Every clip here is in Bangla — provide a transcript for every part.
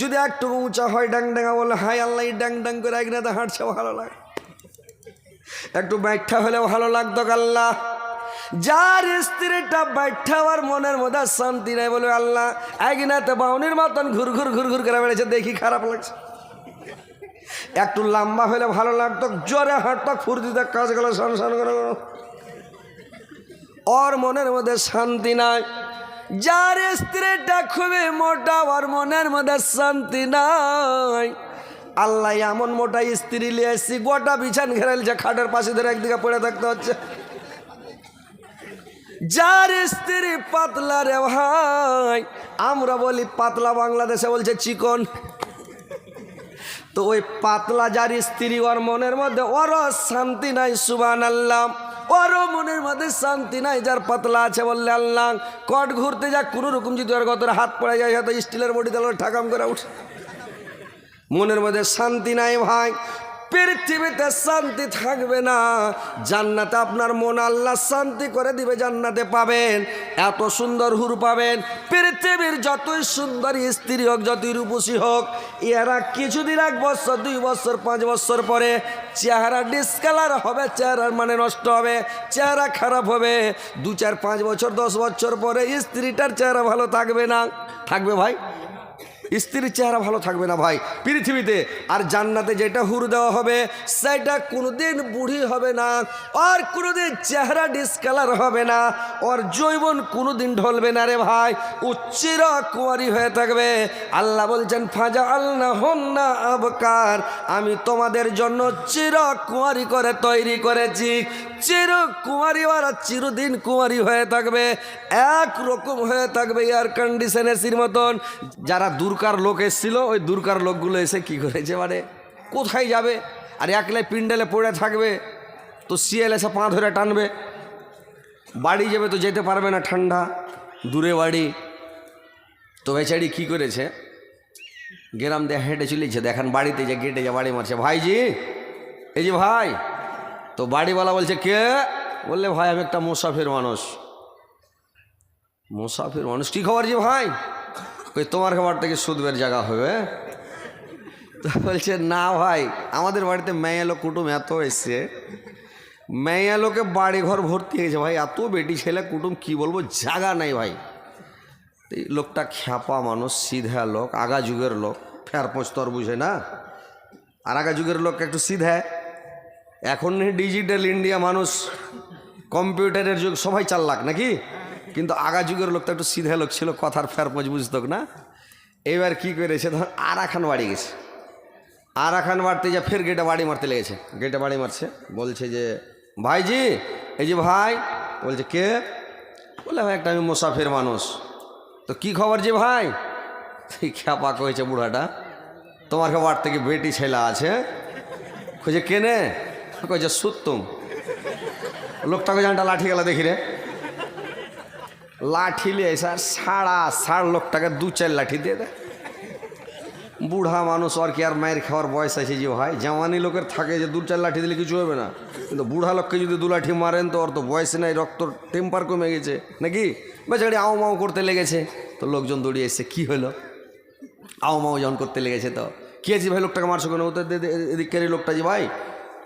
যদি একটু উঁচা হয় ডাং ডাঙ্গা বলে হাই আল্লাহ, এই ডাং ডাং করে একনাতে হাঁটছে, ভালো লাগে। একটু ব্যাখ্যা হলে ভালো লাগতো আল্লাহ যার স্ত্রীটা ব্যাখ্যা আর মনের মধ্যে শান্তি নাই, বলে, আল্লাহ একনাতে বাউনির মতন ঘুর ঘুর ঘুর ঘুর করে বেড়েছে দেখি খারাপ লাগছে। একটু লম্বা হলে ভালো লাগতো, জোরে হাঁটতো ফুর্তিতে কাজ গেলো সান সান করে ওর মনের মধ্যে শান্তি নাই। যার স্ত্রীটা খুবই মোটা, ওর মনের মধ্যে শান্তি নাই। আল্লাহ এমন মোটা স্ত্রী নিয়ে এসছি, গোটা বিছান ঘেরাইছে খাটের পাশে ধরে একদিকে পড়ে থাকতে হচ্ছে। যার স্ত্রী পাতলা রে ভাই, আমরা বলি পাতলা বাংলাদেশে বলছে চিকন। তো ওই পাতলা যার স্ত্রী, ওর মনের মধ্যে ওরও শান্তি নাই সুবান আল্লাহ ওরও মনের মধ্যে শান্তি নাই, যার পাতলা আছে বললে আল্লাহ, কট ঘুরতে যাক, কোনো রকম যদি ওর গতরে হাত পড়ে যায়, হয়তো স্টিলের বডি তাহলে ঠাকাম করে উঠে। মনের মধ্যে শান্তি নাই ভাই পৃথিবীতে শান্তি থাকবে না। জান্নাতে আপনার মন আল্লাহ শান্তি করে দিবে, জান্নাতে পাবেন। এত সুন্দর হুর পাবেন। পৃথিবীর যতই সুন্দর স্ত্রী হোক, যতই রূপসী হোক, এরা কিছুদিন এক বছর, দুই বছর, পাঁচ বছর পরে চেহারা ডিসকালার হবে, চেহারার মানে নষ্ট হবে, চেহারা খারাপ হবে। দু চার পাঁচ বছর, দশ বছর পরে স্ত্রীটার চেহারা ভালো থাকবে না। থাকবে ভাই? স্ত্রীর চেহারা ভালো থাকবে না ভাই। পৃথিবীতে আর জান্নাতে যেটা হুর দেওয়া হবে, সেটা কোনোদিন বুড়ি হবে না, আর কোনোদিন চেহারা ডিসকালার হবে না, ওর জৈবন কোনোদিন ঢলবে না রে ভাই। ও চির কুয়ারি হয়ে থাকবে। আল্লাহ বলছেন ফাজা আল্লাহ হন্না আবকার। আমি তোমাদের জন্য চির কুয়ারি করে তৈরি করেছি। চির কুমারী ওরা চিরদিন কুমারী হয়ে থাকবে। এক রকম হয়ে থাকবে এয়ার কন্ডিশন এসির মতন। যারা দূরকার লোক এসেছিল, ওই দূরকার লোকগুলো এসে কি করেছে মানে কোথায় যাবে? আর একলাই পিন্ডালে পড়ে থাকবে, তো শিয়াল এসে পা ধরে টানবে। বাড়ি যাবে তো যেতে পারবে না ঠান্ডা, দূরে বাড়ি। তো বেচারি কি করেছে? গ্রাম দিয়ে হেঁটে চলেছে দেখেন বাড়িতে যে গেটে যে বাড়ি মারছে। ভাইজি, এই যে ভাই, তো বাড়িওয়ালা বলছে, কে? বললে, ভাই, আমি একটা মুসাফির মানুষ। মুসাফির মানুষ, কী খবর যে ভাই? কই, তোমার খাবার থেকে সুদবের জায়গা হবে? তো বলছে, না ভাই, আমাদের বাড়িতে মেয়ে লোক কুটুম এত এসছে। মেয়ে লোকে বাড়ি ঘর ভর্তি হয়েছে ভাই, এত বেটি ছেলে কুটুম, কি বলব, জায়গা নাই ভাই। এই লোকটা খ্যাপা মানুষ, সিধা লোক, আগা যুগের লোক, ফের পোস্তর বুঝে না। আর আগা যুগের লোক একটু সিধা। এখন ডিজিটাল ইন্ডিয়া মানুষ, কম্পিউটারের যুগ, সবাই চাল্লাক নাকি? কিন্তু আগা যুগের লোক তো একটু সিধে লোক ছিল, কথার ফেরপোজ বুঝত না। এবার কি করেছে, ধর আর খান বাড়ি গেছে। আর খান বাড়তে যা, ফের গেটে বাড়ি মারতে লেগেছে। গেটে বাড়ি মারছে, বলছে যে, ভাইজি, এই যে ভাই, বলছে, কে? বলে ভাই একটা আমি মুসাফির মানুষ। তো কি খবর যে ভাই? সেই খ্যাপা কয়েছে বুড়াটা, তোমার খাবার থেকে বেটি ছেলা আছে? কইছে, কেনে? কইছে, সুত্তুম। লোকটাকে জানটা লাঠি গেলা দেখি রে। লাঠি লিয়ে এসে সাড়া সাড় লোকটাকে দু চার লাঠি দিয়ে দেয় বুড়া মানুষ আর কি আর মায়ের খাওয়ার বয়স আছে যে ভাই জওয়ানি লোকের থাকে যে দু চার লাঠি দিলে কিছু হবে না কিন্তু বুড়া লোককে যদি দু লাঠি মারেন তো ওর তো বয়স নাই রক্ত টেম্পার কমে গেছে নাকি বেচারি আও মাও করতে লেগেছে তো লোকজন দৌড়িয়ে এসছে কি হলো আও মাও যখন করতে লেগেছে তো কি আছে ভাই লোকটাকে মারছো কেন ওদের এদিকের এই লোকটা যে ভাই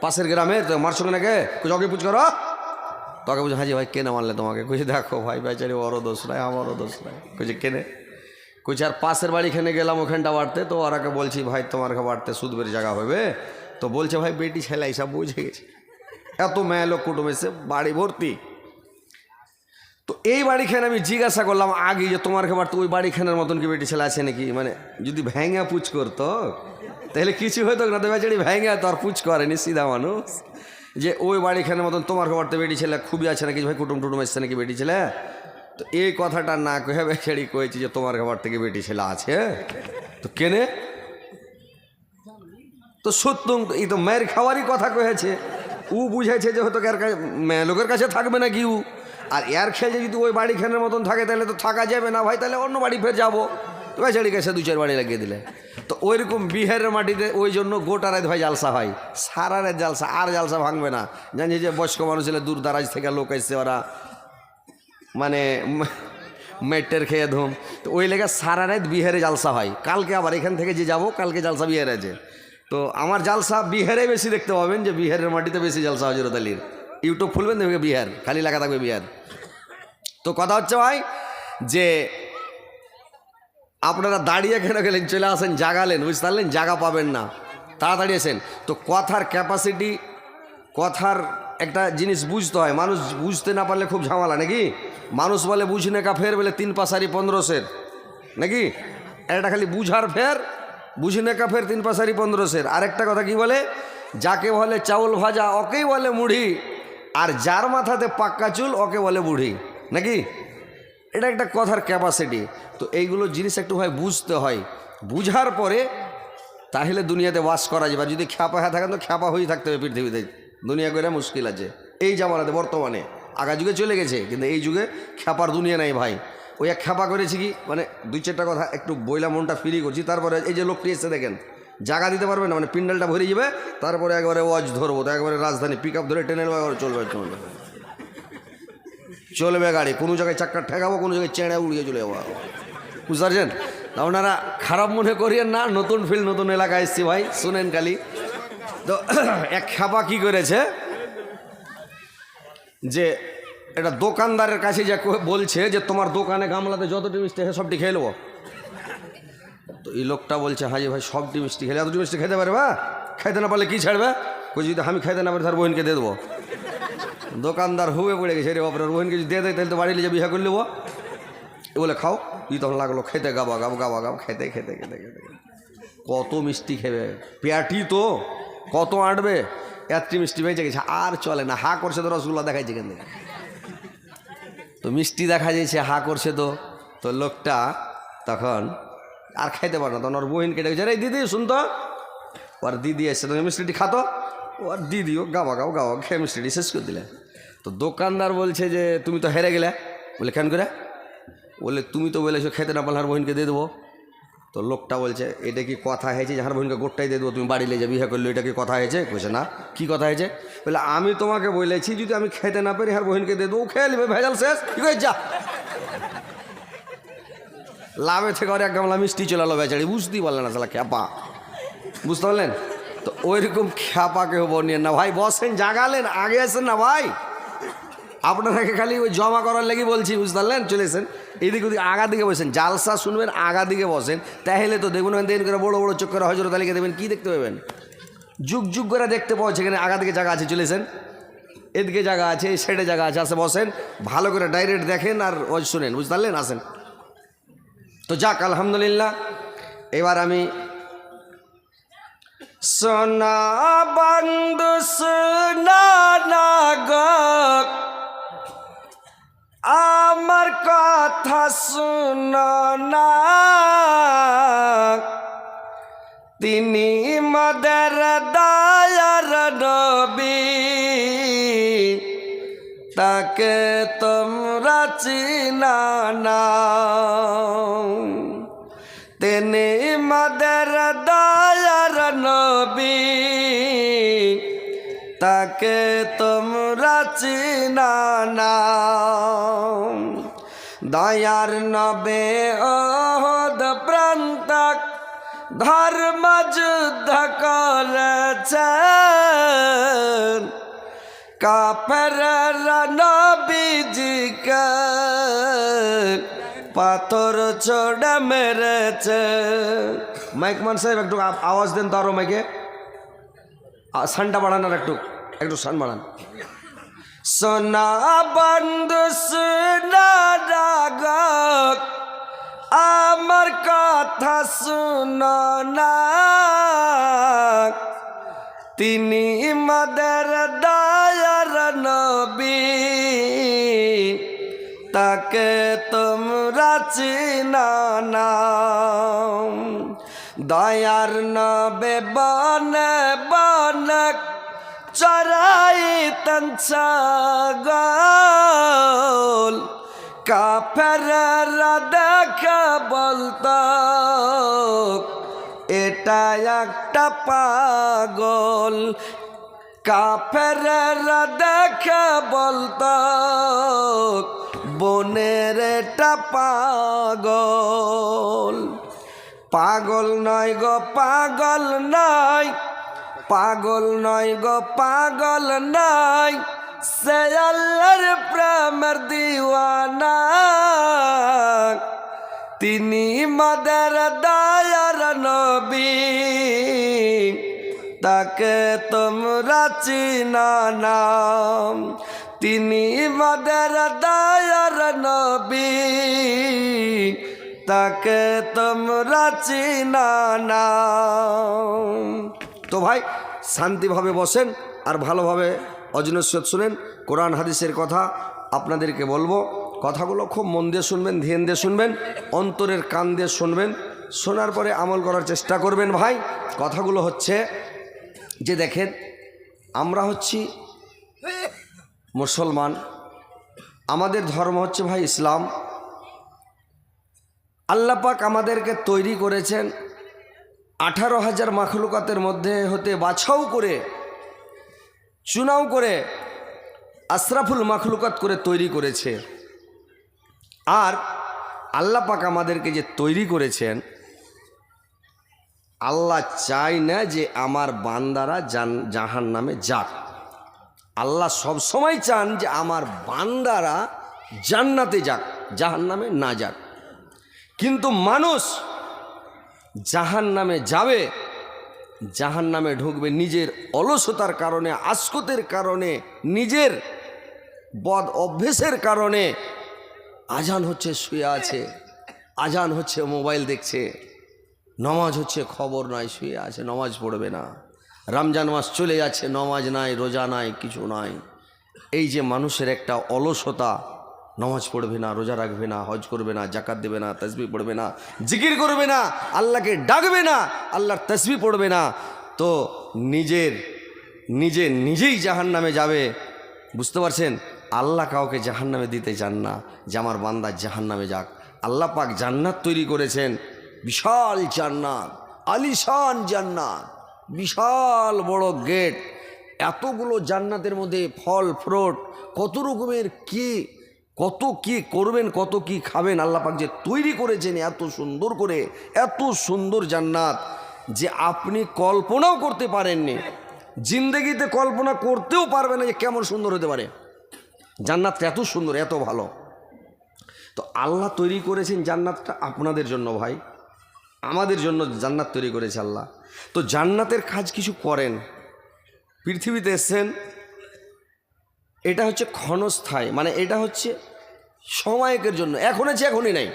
পাশের গ্রামে তো মারছো কেন কে জগে পুচ করো তোকে বুঝে হাজি ভাই, কেনে মারলে তোমাকে? কইছে, দেখো ভাই, বেচারি ওরও দোষ নাই, আমারও দোষ নাই। কইছে, কেনে? কইছে, আর পাশের বাড়িখানে গেলাম ওখানটা বাড়তে, তো ওরাকে বলছি, ভাই, তোমার বাড়তে সুদবের জায়গা হবে? তো বলছে, ভাই, বেটি ছেলে, এইসব বুঝে গেছে। এত মেয়ে লোক কুটুম এসে বাড়ি ভর্তি। তো এই বাড়িখানে আমি জিজ্ঞাসা করলাম আগে যে তোমার খাবার তো ওই বাড়িখানের মতন কি বেটি ছেলে আছে নাকি? মানে যদি ভেঙে পুচ করতো, তাহলে কিছু হতো না তো বেচারি ভেঙে তো আর পুচ করেনি, সিধা মানুষ। যে ওই বাড়িখানের মতন তোমার খাবার তো বেটি ছেলে খুবই আছে নাকি? ভাই, কুটুম টুটুম এসছে নাকি বেটি ছেলে? তো এই কথাটা না কহে বেচারি কয়েছি যে তোমার খাবার থেকে বেটি ছেলে আছে। তো কেনে? তো সত্যম এই তো মায়ের খাওয়ারই কথা কয়েছে। উ বুঝেছে যে হয়তো কার কাছে লোকের কাছে থাকবে না কি উ আর এর খেয়ে যদি ওই বাড়িখানের মতন থাকে, তাহলে তো থাকা যাবে না ভাই, তাহলে অন্য বাড়ি ফের যাব। বেচারি গেছে দু চার বাড়ি লাগিয়ে দিলে। তো ওইরকম বিহারের মাটিতে ওই জন্য গোটা রাত ভাই জালসা হয়। সারা রাত জালসা, আর জালসা ভাঙবে না। জানি যে বয়স্ক মানুষ হলে দূর দারাজ থেকে লোক এসছে ওরা। মানে মেটের খেয়ে ধুম। তো ওই লেগে সারা রাত বিহারে জালসা হয়। কালকে আবার এখান থেকে যে যাব, কালকে জালসা বিহারে আছে। তো আমার জালসা বিহারে বেশি দেখতে পাবেন যে বিহারের মাটিতে বেশি জালসা হজরত আলীর। ইউটিউব খুলবেন দেখবে বিহার, খালি লেখা থাকবে বিহার। তো কথা হচ্ছে ভাই যে আপনারা দাঁড়িয়ে কেন গেলেন? চলে আসেন, জাগালেন, বুঝতে পারলেন? জাগা পাবেন না। তাড়াতাড়ি এসেন তো কথার ক্যাপাসিটি কথার একটা জিনিস বুঝতে হয়। মানুষ বুঝতে না পারলে খুব ঝামেলা, নাকি? মানুষ বলে বুঝনে কা ফের? বলে, তিন পাশারি পনেরোশের নাকি? এটা খালি বুঝার ফের বুঝনে কা ফের তিন পাশারি পনেরোশের আরেকটা কথা কি বলে? যাকে বলে চাউল ভাজা, ওকেই বলে মুড়ি। আর যার মাথাতে পাক্কা চুল, ওকে বলে বুড়ি নাকি? এটা একটা কথার ক্যাপাসিটি তো এইগুলো জিনিস একটু হয় বুঝতে হয়। বুঝার পরে তাহলে দুনিয়াতে বাস করা যাবে। যদি খ্যাপা হয়ে থাকেন তো খ্যাপা হয়েই থাকতে হবে পৃথিবীতে। দুনিয়া করে মুশকিল আছে। এই জামানাতে বর্তমানে। আগা যুগে চলে গেছে, কিন্তু এই যুগে খ্যাপার দুনিয়া নাই ভাই। ওই এক খ্যাপা করেছি কি? মানে দুই চারটা কথা, একটু বইলা মনটা ফ্রি করছি। তারপরে এই যে লোকটি এসে দেখেন, জায়গা দিতে পারবে না মানে পিন্ডালটা ভরে যাবে। তারপরে একবারে ওয়াজ ধরবো, তো একবারে রাজধানী পিক আপ ধরে টেনে নেব চলবে চলবে। চলবে গাড়ি, কোনো জায়গায় চাক্কা ঠেকাবো, কোনো জায়গায় চেঁড়ে উড়িয়ে চলে যাব। বুঝতে পারছেন? তা ওনারা খারাপ মনে করিয়েন না, নতুন ফিল্ড নতুন এলাকায় এসছি ভাই, শুনেন খালি। তো এক খাপা কি করেছে? যে এটা দোকানদারের কাছে যা বলছে যে তোমার দোকানে গামলাতে যতটি মিষ্টি সবটি খেয়ে নেব। তো এই লোকটা বলছে হাজি ভাই, সবটি মিষ্টি খেলে এতটি মিষ্টি খেতে পারবে? খাইতে না পারলে কি ছাড়বে? কই যদি আমি খাইতে না পারি, তার বোনকে দিয়ে দেবো। দোকানদার হুয়ে পড়ে গেছে রে বাপরে রোহিনকে যদি দিয়ে দেয়, তাহলে তো বাড়ি নিয়ে বিয়ে করে নেব বলে, খাও। ই তখন লাগল, খেতে গাবা গাব গাবা গাব খেতে খেতে খেতে খেতে কত মিষ্টি খেবে। পেয়াটি তো কত আঁটবে? এতটি মিষ্টি বেঁচে গেছে, আর চলে না, হা করছে তো রসগোল্লা দেখাইছে কেন তো মিষ্টি দেখা যাচ্ছে হা করছে তো। তো লোকটা তখন আর খাইতে পারে না, তখন ওর বহিন কেটে গেছে রে দিদি শুনতো ওর দিদি এসে তো মিষ্টিটি খাতো। ওর দিদিও গাওয়া গাও গাওয়া খেয়ে মিষ্টিটি শেষ করে দিলে। তো দোকানদার বলছে যে, তুমি তো হেরে গেলে। বলে, কেন করে? বলে, তুমি তো বলেছ খেতে না পারলে আর বোনকে দিয়ে দেবো। তো লোকটা বলছে, এটা কি কথা হয়েছে যাহার বহিনকে গোটটাই দিয়ে দেবো? তুমি বাড়ি লেগে বিয়ে করলে এটা কি কথা হয়েছে? বলছে না। কি কথা হয়েছে? বলে, আমি তোমাকে বলেছি যদি আমি খেতে না পারি হার বহিনকে দিয়ে দেবো খেয়ে নেবে, ভেজাল শেষ। কি যা। লাভে থেকে এক গামলা মিষ্টি চলে এলো বেচারি, বুঝতেই পারলেন না তাহলে খ্যাপা। বুঝতে পারলেন? তো ওইরকম খ্যাপা কেউ বনিয়ে না, ভাই বসেন, জাগালেন, আগে আসেন না, ভাই। আপনাকে খালি ওই জমা করার লেগে বলছি, বুঝতে পারলেন? চলে এসেন এদিক ওদিক আগা দিকে বসেন। জালসা শুনবেন, আগা দিকে বসেন। তাহলে তো দেখুন দেন করে বড় বড় চোখ করে হজরত দেবেন কী দেখতে পাবেন? যুগ যুগ করে দেখতে পাওয়া সেখানে আগা দিকে জায়গা আছে, চলে এসেন এদিকে জায়গা আছে, এই সাইডে জায়গা আছে, আসে বসেন। ভালো করে ডাইরেক্ট দেখেন আর ওই শুনেন, বুঝতে পারলেন? আসেন। তো যাক, আলহামদুলিল্লাহ, এবার আমি সোনা বন্ধু, সোনা না গো আমার কথা শুনো না। তিনি মদের দায়ার নবী। তাকে তোমরা চিনা না। তিনি মদের দায়ার নবী। তাকে তোমরা চিনা না। দয়ার নবে অহদ প্রান্তক ধর্ম যুদ্ধ করেছেন কাফের নবীজিকে পাথর ছোড়ে মেরেছে। মাইক মান সাহেব, একটু আওয়াজ দেন তো আরও মাইকে। সানটা বাড়ান আর একটু একটু সান বাড়ান। সোনা বন্ধু সোনা রাগক আমার কথা শুনো তিনি মদের দয়ার নবী, তাকে তোমরা চিনা না। দয়ার নবে বনে চরাই তঞ্চগল কাফেরা দেখা বলত, এটা একটা পাগল। কাফেরা দেখা বলত, বনের এটা পাগল। পাগল নয় গো, পাগল নয়। পাগল নয় গো, পাগল নয়। সে আল্লাহর প্রেমের দিওয়ানা। তিনি মদের দয়ার নবী। তাকে তোমরা চিনা নাম তিনি মদের দয়ার নবী। তাকে তোমরা চিনা নাম তো ভাই, শান্তিভাবে বসেন আর ভালোভাবে অজনস্বত শুনেন। কোরআন হাদিসের কথা আপনাদেরকে বলব। কথাগুলো খুব মন দিয়ে শুনবেন, ধ্যান দিয়ে শুনবেন, অন্তরের কান দিয়ে শুনবেন। শোনার পরে আমল করার চেষ্টা করবেন ভাই। কথাগুলো হচ্ছে যে দেখেন, আমরা হচ্ছি মুসলমান। আমাদের ধর্ম হচ্ছে ভাই ইসলাম। আল্লাপাক আমাদেরকে তৈরি করেছেন আঠারো হাজার মাখলুকাতের মধ্যে হতে বাছাও করে, চুনাও করে আশরাফুল মাখলুকাত করে তৈরি করেছে। আর আল্লাহ পাক আমাদেরকে যে তৈরি করেছেন, আল্লাহ চাই না যে আমার বান্দারা জান জাহান নামে যাক। আল্লাহ সব সময় চান যে আমার বান্দারা জান্নাতে যাক জাহান নামে না যাক। কিন্তু মানুষ জাহান নামে যাবে জাহান নামে ঢুকবে নিজের অলসতার কারণে, আস্কতের কারণে, নিজের বদ অভ্যেসের কারণে। আজান হচ্ছে, শুয়ে আছে। আজান হচ্ছে, মোবাইল দেখছে। নমাজ হচ্ছে, খবর নাই, শুয়ে আছে, নমাজ পড়বে না। রমজান মাস চলে যাচ্ছে, নমাজ নাই, রোজা নাই, কিছু নাই। এই যে মানুষের একটা অলসতা নমাজ পড়বে না, রোজা রাখবে না, হজ করবে না জাকাত দেবে না তসবি পড়বে না, জিকির করবে না, আল্লাহকে ডাকবে না, আল্লাহর তসবি পড়বে না, তো নিজের, নিজে নিজেই জাহান নামে যাবে। বুঝতে পারছেন? আল্লাহ কাউকে জাহান নামে দিতে চান না, যে আমার বান্দা জাহান নামে যাক। আল্লাহ পাক জান্নাত তৈরি করেছেন, বিশাল জান্নাত, আলিশান জান্নাত, বিশাল বড় গেট। এতগুলো জান্নাতের মধ্যে ফল, ফ্রুট, কত রকমের কি কত কি করবেন, কত কি খাবেন আল্লাহ পাক যে তৈরি করেছেন এত সুন্দর করে, এত সুন্দর জান্নাত যে আপনি কল্পনাও করতে পারেননি। জিন্দগিতে কল্পনা করতেও পারবে না যে কেমন সুন্দর হতে পারে। জান্নাতটা এত সুন্দর, এত ভালো। তো আল্লাহ তৈরি করেছেন জান্নাতটা আপনাদের জন্য ভাই। আমাদের জন্য জান্নাত তৈরি করেছে আল্লাহ। তো জান্নাতের কাজ কিছু করেন। পৃথিবীতে এসছেন এটা হচ্ছে ক্ষণস্থায়ী মানে এটা হচ্ছে সময়কের জন্য। এখন আছে, এখনই নাই।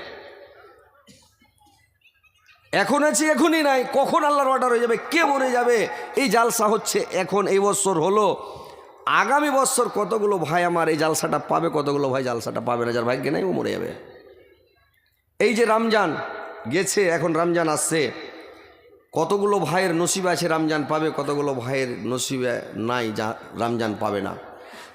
এখন আছে, এখনই নাই। কখন আল্লাহর অর্ডার হয়ে যাবে, কে মরে যাবে? এই জালসা হচ্ছে এখন, এই বছর হলো। আগামী বছর কতগুলো ভাই আমার এই জালসাটা পাবে, কতগুলো ভাই জালসাটা পাবে না, যার ভাগ্যে নাই, ও মরে যাবে। এই যে রমজান গেছে, এখন রমজান আসছে। কতগুলো ভাইয়ের নসিবে আছে, রমজান পাবে, কতগুলো ভাইয়ের নসিবে নাই, যা রামজান পাবে না।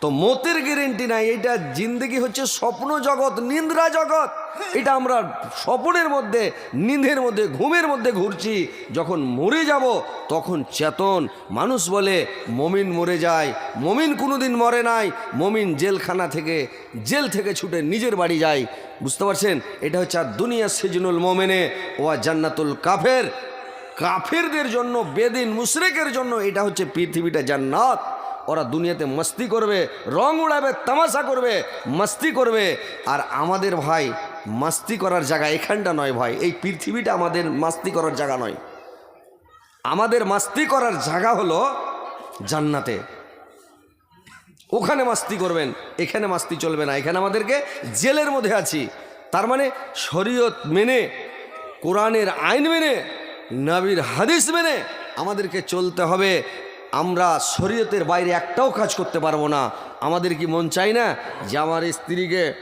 তো মতের গ্যারেন্টি নাই এটা জিন্দগি হচ্ছে স্বপ্ন জগৎ, নিন্দ্রা জগৎ। এটা আমরা স্বপ্নের মধ্যে, নিন্দের মধ্যে, ঘুমের মধ্যে ঘুরছি। যখন মরে যাব, তখন চেতন, মানুষ বলে, মমিন মরে যায়, মমিন কোনোদিন মরে নাই, মমিন জেলখানা থেকে, জেল থেকে ছুটে নিজের বাড়ি যায়। বুঝতে পারছেন? এটা হচ্ছে আর দুনিয়া সেজনুল মোমেনে, ওয়া জান্নাতুল কাফের। কাফেরদের জন্য, বেদিন মুশরেকের জন্য, এটা হচ্ছে পৃথিবীটা জান্নাত। ওরা দুনিয়াতে মস্তি করবে, রং উড়াবে, তামাশা করবে, মস্তি করবে। আর আমাদের ভাই মাস্তি করার জায়গা এখানটা নয় ভাই, এই পৃথিবীটা আমাদের মাস্তি করার জায়গা নয়। আমাদের মাস্তি করার জায়গা হলো জান্নাতে। ওখানে মাস্তি করবেন, এখানে মাস্তি চলবে না। এখানে আমাদেরকে জেলের মধ্যে আছি। তার মানে শরীয়ত মেনে, কোরআনের আইন মেনে, নবীর হাদিস মেনে আমাদেরকে চলতে হবে। আমরা শরীয়তের বাইরে একটাও কাজ করতে পারব না। আমাদের কি মন চাই না যে আমার স্ত্রীকে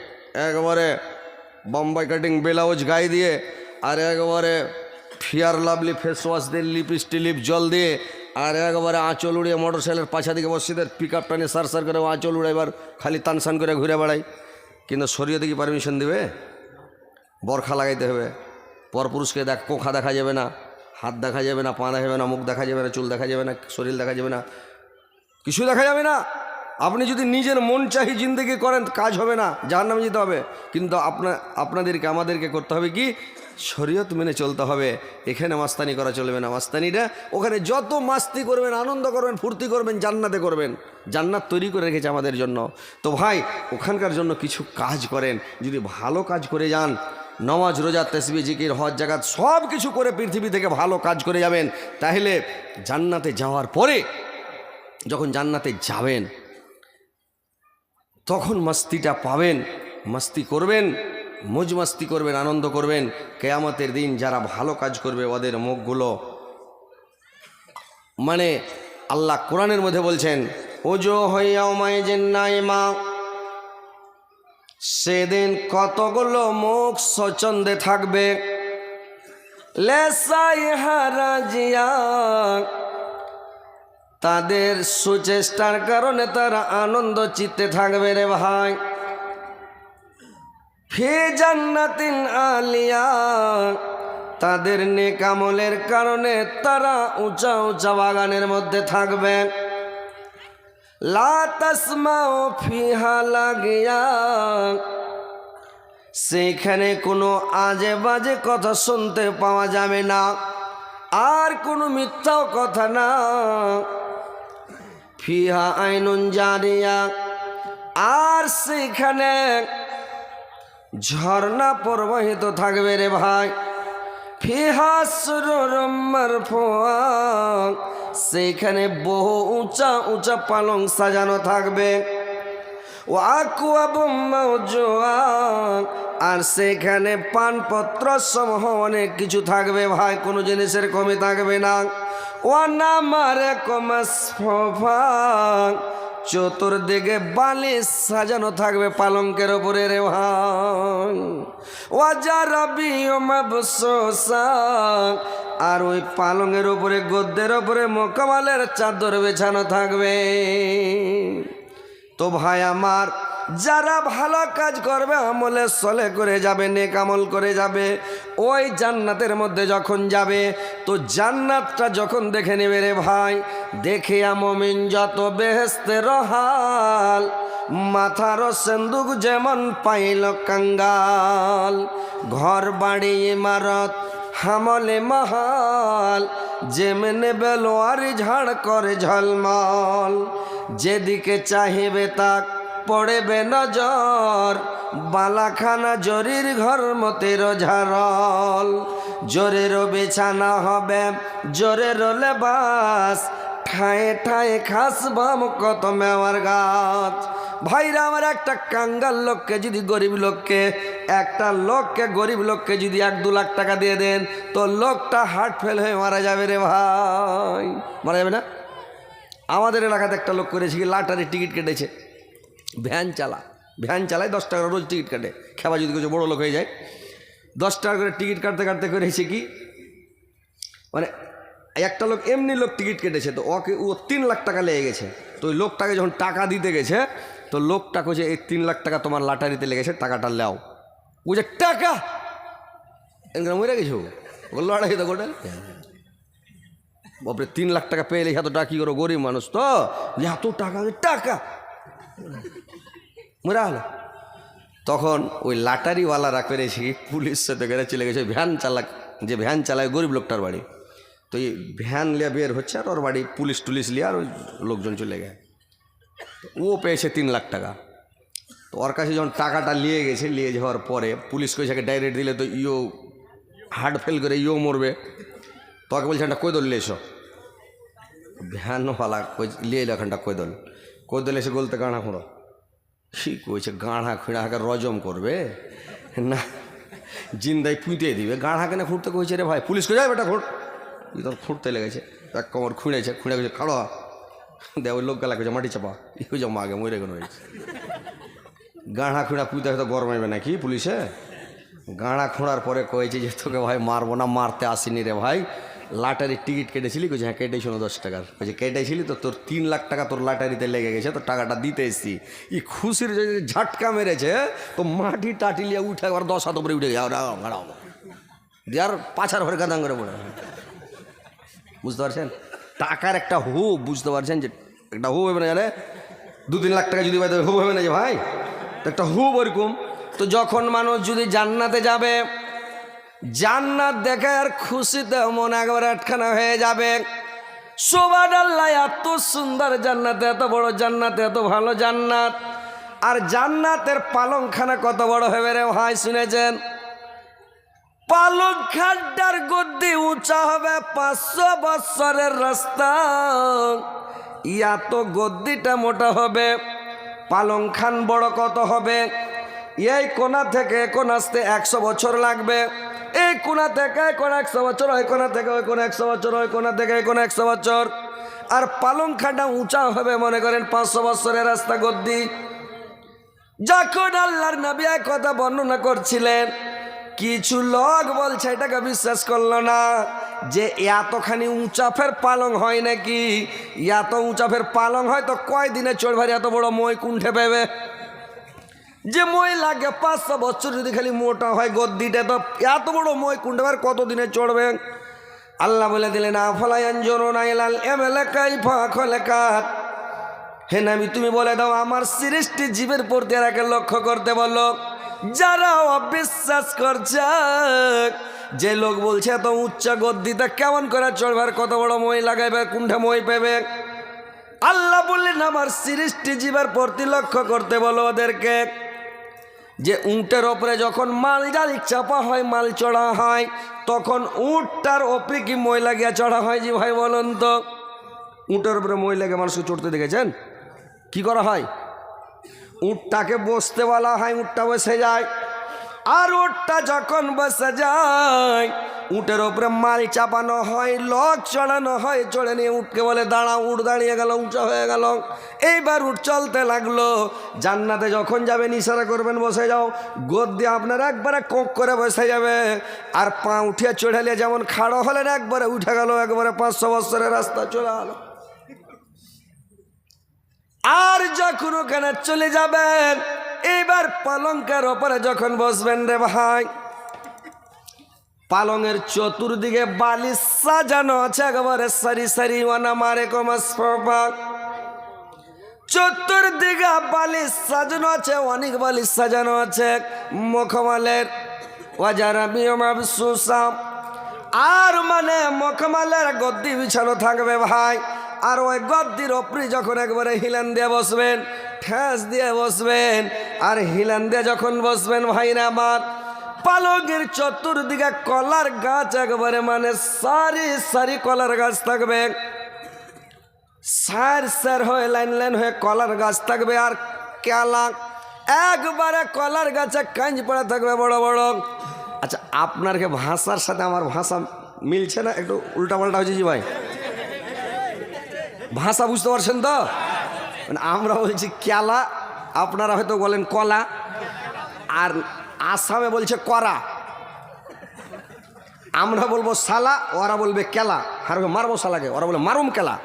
একবারে বম্বাই কাটিং ব্লাউজ গায়ে দিয়ে আর একবারে ফিয়ার লাভলি ফেস ওয়াশ দিয়ে লিপস্টিক লিপ জল দিয়ে আর একবারে আঁচল উড়িয়ে মোটর সাইকেলের পাছা দিকে বসিদের পিক আপ টানে সার সার করে আঁচল উড়ে এবার খালি তানসান করে ঘুরে বেড়াই। কিন্তু শরীয়তে কি পারমিশন দেবে? বরখা লাগাইতে হবে। পরপুরুষকে দেখ, কোখা দেখা যাবে না। হাত দেখা যাবে না, পা দেখা যাবে না, মুখ দেখা যাবে না, চুল দেখা যাবে না, শরীর দেখা যাবে না, কিছু দেখা যাবে না। আপনি যদি নিজের মন চাহি জিন্দগি করেন, কাজ হবে না, যার নামে যেতে হবে। কিন্তু আপনার আপনাদেরকে, আমাদেরকে করতে হবে কি? শরীয়ত মেনে চলতে হবে। এখানে মাস্তানি করা চলবে না। মাস্তানিটা ওখানে যত মাস্তি করবেন, আনন্দ করবেন, ফুর্তি করবেন, জান্নাতে করবেন। জান্নাত তৈরি করে রেখেছে আমাদের জন্য। তো ভাই, ওখানকার জন্য কিছু কাজ করেন। যদি ভালো কাজ করে যান নমাজ, রোজা তেসবি জিকির, হজ জাগাত সব কিছু করে পৃথিবী থেকে ভালো কাজ করে যাবেন। তাহলে জান্নাতে যাওয়ার পরে যখন জান্নাতে যাবেন, তখন মাস্তিটা পাবেন, মাস্তি করবেন মজ মাস্তি করবেন, আনন্দ করবেন। কেয়ামতের দিন যারা ভালো কাজ করবে, ওদের মুখগুলো মানে আল্লাহ কোরআনের মধ্যে বলছেন, ওজো হইয়াও মাই মা। সেদিন কতগুলো মুখ স্বচ্ছন্দে থাকবে। তাদের সুচেষ্টার কারণে তারা আনন্দ চিত্তে থাকবে রে ভাই। ফে জান্নাতিন আলিয়া। তাদের নেকামলের কারণে তারা উঁচা উঁচা বাগানের মধ্যে থাকবে। লা ফিহা লাগিয়া। সেইখানে কোনো আজে বাজে কথা শুনতে পাওয়া যাবে না। আর কোনো মিথ্যাও কথা না। ফিহা আইনুন জারিয়া। আর সেইখানে ঝর্ণা প্রবাহিত থাকবে রে ভাই। ফিহা সুরম্মার সেইখানে বহু উঁচা উঁচা পালং সাজানো থাকবে। ও আকুয়া বোম্মা আর সেখানে পানপত্র সমূহ অনেক কিছু থাকবে ভাই, কোনো জিনিসের কমে থাকবে না। ও না মারে কমাস চতুর্দিকে বালিশ সাজানো থাকবে পালঙ্কের ওপরে রে ভাবি আর ওই পালঙ্গের ওপরে গদ্যের ওপরে মোকামালের চাদর বেছানো থাকবে। তো ভাই আমার যারা ভালো কাজ করবে, আমলে সলে করে যাবে, নেক আমল করে যাবে, ওই জান্নাতের মধ্যে যখন যাবে, তো জান্নাতটা যখন দেখে নেবে রে ভাই, দেখে আমমিন যত বেহেস্তে রহাল, মাথার সেন্দুক যেমন পাইল কাঙ্গাল, ঘর বাড়ি ইমারত, হামলে মহাল, যেমনে বেলোয়ারি ঝাড় করে ঝলমল, যেদিকে চাহিবে তাক পড়েবে নজর। বালাখানা জরির ঘর মতের ঝারল জোরেরও বিছানা হবে জোরেরও লেবাস। ঠায়ে ঠায়ে খাস বাম কত মেওয়ার গাছ। ভাইরা, আমার একটা কাঙ্গাল লোককে যদি গরিব লোককে, একটা লোককে গরিব লোককে যদি এক দু লাখ টাকা দিয়ে দেন, তো লোকটা হার্ট ফেল হয়ে মারা যাবে রে ভাই। মারা যাবে না? আমাদের এলাকাতে একটা লোক করেছে কি লাটারি টিকিট কেটেছে। ভ্যান চালা। ভ্যান চালায় দশ টাকা রোজ টিকিট কাটে। খেবা যদি কিছু বড়ো লোক হয়ে যায়। দশ টাকা করে টিকিট কাটতে কাটতে করেছে কি? মানে একটা লোক এমনি লোক টিকিট কেটেছে তো ওকে, ও তিন লাখ টাকা লেগে গেছে। তো ওই লোকটাকে যখন টাকা দিতে গেছে, তো লোকটা কছে এই তিন লাখ টাকা তোমার লাটারিতে লেগেছে, টাকাটা লেও ও যে, টাকা? এরকম মরে গেছো ও। লড়াই তো গোটা বাপরে, তিন লাখ টাকা পেলে এত টাকা কী করো গরিব মানুষ তো? যে, এত টাকা টাকা। মরা হলো। তখন ওই লাটারিওয়ালারা করেছে কি, পুলিশ সাথে করে চলে গেছে, ভ্যান চালাক, যে ভ্যান চালায় গরিব লোকটার বাড়ি। তো এই ভ্যান লিয়ে বের হচ্ছে আর ওর বাড়ি পুলিশ টুলিশ লিয়ে আর ওই লোকজন চলে গেছে। ও পেয়েছে তিন লাখ টাকা। তো ওর কাছে যখন টাকাটা নিয়ে গেছে নিয়ে যাওয়ার পরে পুলিশ কইসাকে ডাইরেক্ট দিলে তো ইও হার্ট ফেল করে ইও মরবে। তোকে বলছে, একটা কৈদল নিয়ে এসো? ভ্যানওয়ালা কই, লিয়ে এলো এখানটা কৈদল কৈদল এসে গলতে গাঁড়া খুঁড়ো। কি কইছে, গাঁড়া খুঁড়াকে রজম করবে? না জিন্দাই পুঁতে দিবে। গাঁড়া কেন খুঁড়তে কইছে রে ভাই, পুলিশ কে যাবে বেটা খুঁড়। তোর খুঁড়তে লেগেছে। এক কমর খুঁড়েছে, খুঁড়ে গেছে খাড়ো। দে ওই লোক গেলা কইছে, মাটি চাপা। ই কইছে মাগে মরে গেল। হয়েছে গাঁড়া খুঁড়া পুঁতে হয়তো গরমাইবে নাকি পুলিশে? গাঁড়া খোঁড়ার পরে কয়েছে যে, তোকে ভাই মারবো না, মারতে আসিনি রে ভাই। লাটারির টিকিট কেটেছিলি? কইছে হ্যাঁ কেটেছিল দশ টাকার। কইছে, কেটেছিলি তো? তোর তিন লাখ টাকা তোর লাটারিতে লেগে গেছে তো টাকাটা দিতে এসছি। ই খুশির যে ঝাটকা মেরেছে তো মাটি টাটি লিয়ে উঠে একবার দশ হাত উপরে উঠে গাড়াও আর পাছার ঘরে গাদাং করে পড়ে। বুঝতে পারছেন? টাকার একটা হু, বুঝতে পারছেন যে একটা হু হবে না জানে? দু তিন লাখ টাকা যদি হু হবে না যে ভাই? একটা হু ওরকম। তো যখন মানুষ যদি জান্নাতে যাবে জান্নাত দেখে আর খুশিতে মন একবার আটখানা হয়ে যাবে। সোবাদ আল্লাহ এত সুন্দর জান্নাতে, এত বড় জান্নাতে, এত ভালো জান্নাত। আর জান্নাতের পালংখানা কত বড় হবে রে ভাই, শুনেছেন? পালং খানটার গদ্দি উঁচা হবে পাঁচশো বৎসরের রাস্তা। ইয়া তো গদ্দিটা মোটা হবে পালং খান বড় কত হবে? এই কোনা থেকে কোন আসতে একশো বছর লাগবে। এই কোনা থেকে কোন একশো বছর, ওই কোনা থেকে, ওই কোন একশো বছর, ওই কোনা থেকে কোন একশো বছর। আর পালং খানটা উঁচা হবে, মনে করেন পাঁচশো বছরের রাস্তা গদ্দি। যখন আল্লাহর নবী এক কথা বর্ণনা করছিলেন, কিছু লোক বলছে, এটাকে বিশ্বাস করল না, যে এতখানি উঁচাফের পালং হয় নাকি? এত উঁচাফের পালং হয় তো কয় দিনে চড়ভারি এত বড় মই কুণ্ঠে পেবে? যে মই লাগে পাঁচশো বছর যদি খালি মোটা হয় গদ্দিটা, তো এত বড় মই কুণ্ঠে পার কত দিনে চড়বে? আল্লাহ বলে দিলেন আফলায়ান জোরো নাইলাল এম এলাকাই ফাঁক হে নামি তুমি বলে দাও, আমার সৃষ্টি জীবের প্রতি আর একে লক্ষ্য করতে বলো যারা অবিশ্বাস করছে, যে লোক বলছে, এত উচ্চ গদ্দিতে কেমন করে চড়বার, কত বড় মই লাগাইবে কুণ্ঠে মই পেবে? আল্লাহ বললেন, আমার সৃষ্টি জীবের প্রতি লক্ষ্য করতে বলো ওদেরকে। যে উঁটের ওপরে যখন মাল জাল চাপা হয়, মাল চড়া হয়, তখন উঁটটার ওপরে কি ময়লা গিয়া চড়া হয় যে ভাই বলুন তো? উঁটের ওপরে ময়লা গিয়ে মানুষকে চড়তে দেখেছেন? কি করা হয়? উঁটটাকে বসতে বলা হয়, উঁটটা বসে যায়। আর উঁটটা যখন বসে যায় উটের ওপরে মাল চাপানো হয়, লক চড়ানো হয়, চড়ে নিয়ে উঠকে বলে, দাঁড়া উঠ দাঁড়িয়ে গেল, উঁচা হয়ে গেল। এইবার উঠ চলতে লাগল। জান্নাতে যখন যাবেন ইশারা করবেন, বসে যাও। গোদ দিয়ে আপনার একবারে কোঁক করে বসে যাবে। আর পা উঠিয়ে চড়ালে যেমন খাড়ো হলেন, একবারে উঠে গেল, একবারে পাঁচশো বছরের রাস্তা চলে গেলো আর যখন ওখানে চলে যাবেন এবার পালঙ্কের ওপরে যখন বসবেন রে ভাই পালঙের চতুর্দিকে বালিশ সাজানো আছে, একেবারে সারি সারি ওয়ানা মারে কমাস চতুর্দিকে বালিশ সাজানো আছে, অনেক বালিশ সাজানো আছে মুখমালের। আর মানে মুখমালের গদ্দি বিছানো থাকবে ভাই। আর ওই গদ্দির ওপরে যখন একবারে হিলান দিয়ে বসবেন, ঠেস দিয়ে বসবেন, আর হিলান দিয়ে যখন বসবেন ভাইরা আমার পালকের চতুর্দিকে কলার গাছ একবারে মানে সারি সারি কলার গাছ থাকবে। সার সার হয়ে লাইন লাইন হয়ে কলার গাছ থাকবে আর কেলা একবারে কলার গাছে কাঞ্জ পড়ে থাকবে বড় বড়। আচ্ছা আপনার ভাষার সাথে আমার ভাষা মিলছে না? একটু উল্টা পাল্টা হয়েছে জি ভাই। ভাষা বুঝতে পারছেন তো? মানে আমরা বলছি কেলা, আপনারা হয়তো বলেন কলা। আর আসামে বলছে করা। আমরা বলব সালা, ওরা বলবে কেলা। আর মারবো সালাকে, ওরা বলে মারুম কেলা।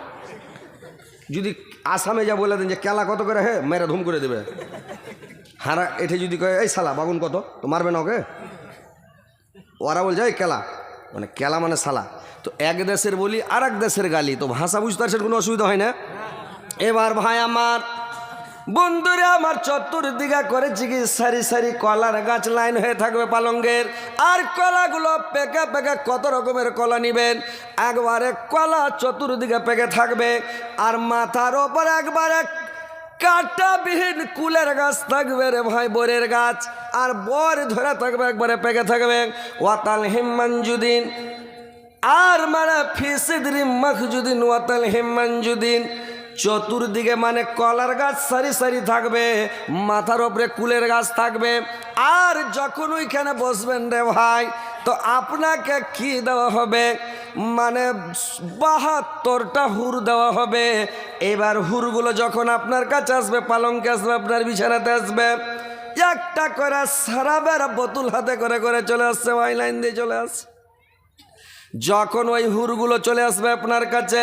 যদি আসামে যা বলে দেন যে কেলা কত করে, হে মেরে ধুম করে দেবে। হারা, এঠে যদি কয়ে, এই সালা, বাগুন কত? তো মারবে না ওকে? ওরা বলছে, এই কেলা। মানে কেলা মানে সালা। তো এক দেশের বলি আর এক দেশের গালি। তো ভাষা বুঝতে পারছেন কোনো অসুবিধা হয় না? এবার ভাই আমার বন্ধুরা, আমার চতুর্দিকে করেছি কি সারি সারি কলার গাছ লাইন হয়ে থাকবে পালঙ্গের। আর কলাগুলো পেকে পেকে কত রকমের কলা নিবেন? একবারে কলা চতুর্দিকে পেকে থাকবে। আর মাথার ওপর একবারে কাটাবিহীন কুলের গাছ থাকবে রে ভাই, বরের গাছ। আর বর ধরে থাকবে, একবারে পেকে থাকবে। ওয়াতাল হিম্মাঞ্জুদিন আর মানে ফিসিদ্রি মখজুদিন ওয়াতাল হিম্মাঞ্জুদিন চতুর্দিকে মানে কলার গাছ সারি সারি থাকবে, মাথার ওপরে কুলের গাছ থাকবে। আর যখন ওইখানে বসবেন রে ভাই, তো আপনাকে কি দেওয়া হবে? মানে বাহাত্তরটা হুর দেওয়া হবে। এবার হুরগুলো যখন আপনার কাছে আসবে, পালঙ্কে আসবে, আপনার বিছানাতে আসবে, একটা করে সারা বেড়া বোতল হাতে করে করে চলে আসছে, ওই লাইন দিয়ে চলে আসছে। যখন ওই হুরগুলো চলে আসবে আপনার কাছে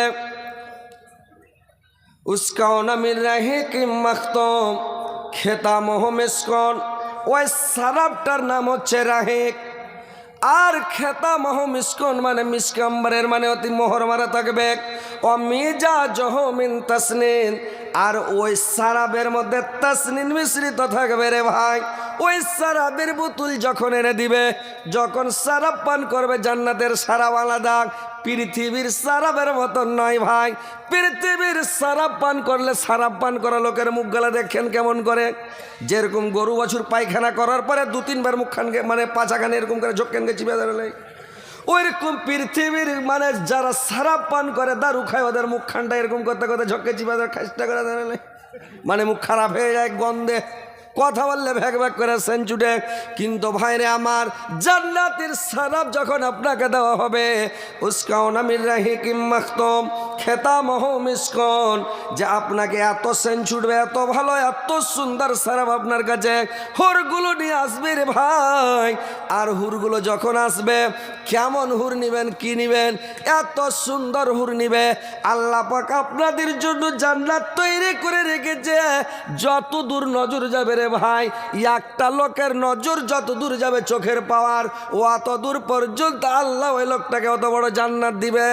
উস্কাউন আমির রাহে কি মাখতম খেতা মোহমেসকন ওই সারাপটার নাম হচ্ছে রাহেক আর খেতা মহ মিসকন মানে মিসকাম্বারের মানে অতি মোহর মারা থাকবে ও মিজা জহমিন তাসনিন আর ওই সারাবের মধ্যে তাসনিন মিশ্রিত থাকবে রে ভাই ওই সারাবের বোতল যখন এনে দিবে যখন সারাব পান করবে জান্নাতের সারাব আলাদা পৃথিবীর সারাবের মতন নয় ভাই। পৃথিবীর সারাপ পান করলে সারাপ পান করা লোকের মুখ গলা দেখেন কেমন করে? যেরকম গরু বছর পায়খানা করার পরে দু তিনবার মুখখানকে মানে পাছাখানে এরকম করে ঝোঁকেনকে চিপে ধরলে। ওইরকম পৃথিবীর মানে যারা সারাপ পান করে, দারু খায়, ওদের মুখখানটা এরকম করতে করতে ঝক্কে চিপে ধরে খাসটা করে ধরলে। মানে মুখ খারাপ হয়ে যায় গন্ধে। কথা বললে ভ্যাক ভ্যাক করে সেঞ্চুটে কিন্তু ভাইরে আমার, জান্নাতের সারাপ যখন আপনাকে দেওয়া হবে উস্কাউন আমির রাহি কিম মাখতম খেতা মহ মিসকন, যে আপনাকে এত সেন ছুটবে এত ভালো, এত সুন্দর সারাপ আপনার কাছে, হুরগুলো নিয়ে আসবে রে ভাই। আর হুরগুলো যখন আসবে, কেমন হুর নিবেন, কি নিবেন, এত সুন্দর হুর নিবে। আল্লাহ পাক আপনাদের জন্য জান্নাত তৈরি করে রেখেছে। যত দূর নজর যাবে রে ভাই, একটা লোকের নজর যত দূর যাবে চোখের পাওয়ার, ও অত দূর পর্যন্ত আল্লাহ ওই লোকটাকে অত বড় জান্নাত দিবে।